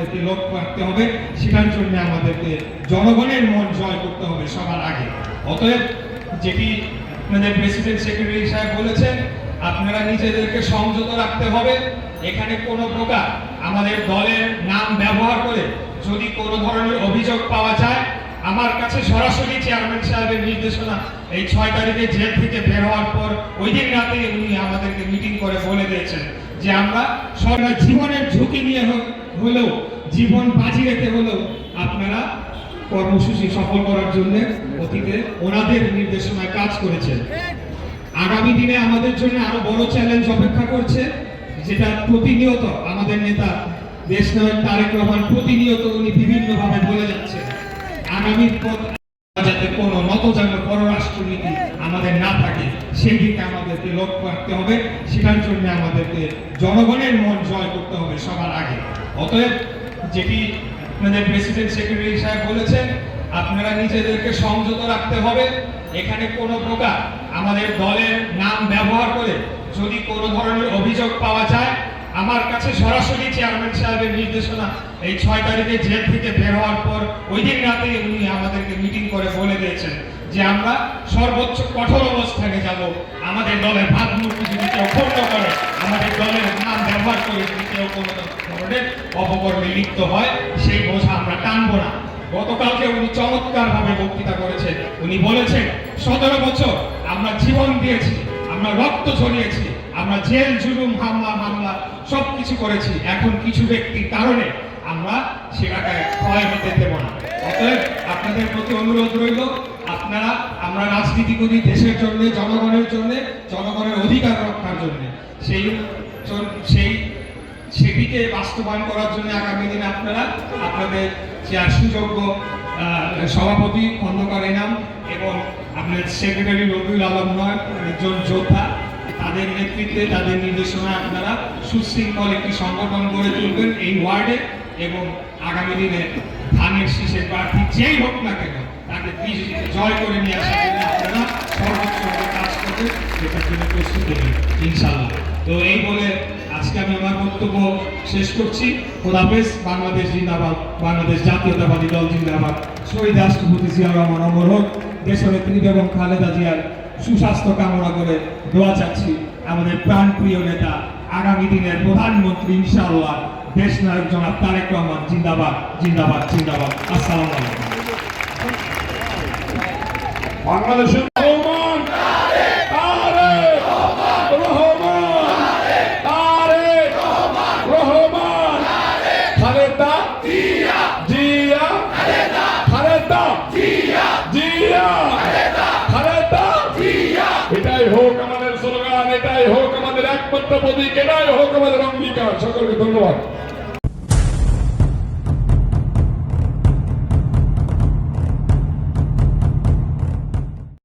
আমাদেরকে লক্ষ্য রাখতে হবে। সেটার জন্য আমাদেরকে জনগণের মন জয় করতে হবে সবার আগে। অতএব যেটি আপনাদের প্রেসিডেন্ট সেক্রেটারি সাহেব বলেছেন, আপনারা নিজেদেরকে সংযত রাখতে হবে। এখানে কোনো প্রকার আমাদের দলের নাম ব্যবহার করে যদি কোনো ধরনের অভিযোগ পাওয়া যায়, আমার কাছে সরাসরি চেয়ারম্যান সাহেবের নির্দেশনা এই ছয় তারিখে জেল থেকে বের হওয়ার পর ওই দিন রাতে উনি আমাদেরকে মিটিং করে বলে দিয়েছেন। যে আমরা সরকার জীবনের ঝুঁকি নিয়ে হলেও জীবন বাজি রেখে হলেও আপনারা কর্মসূচি সফল করার জন্য অতীতে ওনাদের নির্দেশনায় কাজ করেছেন। আগামী দিনে আমাদের জন্য আরও বড় চ্যালেঞ্জ অপেক্ষা করছে, যেটা প্রতিনিয়ত আমাদের নেতা দেশ নায়ক তারেক রহমান প্রতিনিয়ত উনি বিভিন্নভাবে বলে যাচ্ছেন। আগামী পথ যাতে কোনো নতজান্য পররাষ্ট্রনীতি আমাদের না থাকে, সেই দিকে আমাদেরকে লক্ষ্য রাখতে হবে। সেটার জন্য আমাদেরকে জনগণের মন জয় করতে হবে সবার আগে। অতএব যেটি আপনাদের প্রেসিডেন্ট সেক্রেটারি সাহেব বলেছেন, আপনারা নিজেদেরকে সংযত রাখতে হবে। এখানে কোনো প্রকার আমাদের দলের নাম ব্যবহার করে যদি কোনো ধরনের অভিযোগ পাওয়া যায়, আমার কাছে সরাসরি চেয়ারম্যান সাহেবের নির্দেশনা এই ছয় তারিখে জেল থেকে বের হওয়ার পর ওই দিন রাতে উনি আমাদেরকে মিটিং করে বলে দিয়েছেন। যে আমরা সর্বোচ্চ কঠোর অবস্থানে যাব, আমাদের দলের ভাবমূর্তি যদি কেউ ক্ষুণ্ণ করে, আমাদের দলের নাম ব্যবহার করে যদি কেউ কোনো ধরনের অপকর্মে লিপ্ত হয়, সেই বোঝা আমরা টানবো না। গতকালকে উনি চমৎকার ভাবে বক্তৃতা করেছেন। উনি বলেছেন, সতেরো বছর আমরা জীবন দিয়েছি, আমরা রক্ত ঝরিয়েছি, আমরা জেল, জুলুম, হামলা, মামলা সব কিছু করেছি। এখন কিছু ব্যক্তির কারণে আমরা সেটাকে ক্ষয় হতে দেব না। অতএব আপনাদের প্রতি অনুরোধ রইল আপনারা, আমরা রাজনীতি করি দেশের জন্য, জনগণের জন্য, জনগণের অধিকার রক্ষার জন্য। সেই সেই সেটিকে বাস্তবায়ন করার জন্য আগামী দিনে আপনারা আপনাদের যে সুযোগ্য সভাপতি খন্দকার এনাম এবং আপনার সেক্রেটারি রবিউল আলম নয়, একজন যোদ্ধা, তাদের নেতৃত্বে, তাদের নির্দেশনায় আপনারা সুশৃঙ্খল একটি সংগঠন গড়ে তুলবেন এই ওয়ার্ডে এবং আগামী দিনে ধানের শীষের প্রার্থী যেই হোক না কেন জয় করে নিয়ে তো এই বলে আজকে আমি আমার বক্তব্য শেষ করছি। খোদাফেজ বাংলাদেশ জিন্দাবাদ, বাংলাদেশ জাতীয়তাবাদী দল জিন্দাবাদ। শহীদ রাষ্ট্রপতি জিয়া রহমান অমর হোক খালেদা জিয়ার সুস্বাস্থ্য কামনা করে দোয়া চাচ্ছি আমাদের প্রাণপ্রিয় নেতা, আগামী দিনের প্রধানমন্ত্রী, ইনশাআল্লাহ। দেশ নায়ক জনাব তারেক রহমান, জিন্দাবাদ জিন্দাবাদ জিন্দাবাদ। আসসালামু আলাইকুম। বাংলাদেশের রহমান তারেক রহমান। তারেক রহমান। খালেদা জিয়া। খালেদা জিয়া। খালেদা এটাই হোক আমাদের স্লোগান, এটাই হোক আমাদের একমাত্র প্রতীক, এটাই হোক আমাদের অঙ্গীকার। সকলকে ধন্যবাদ।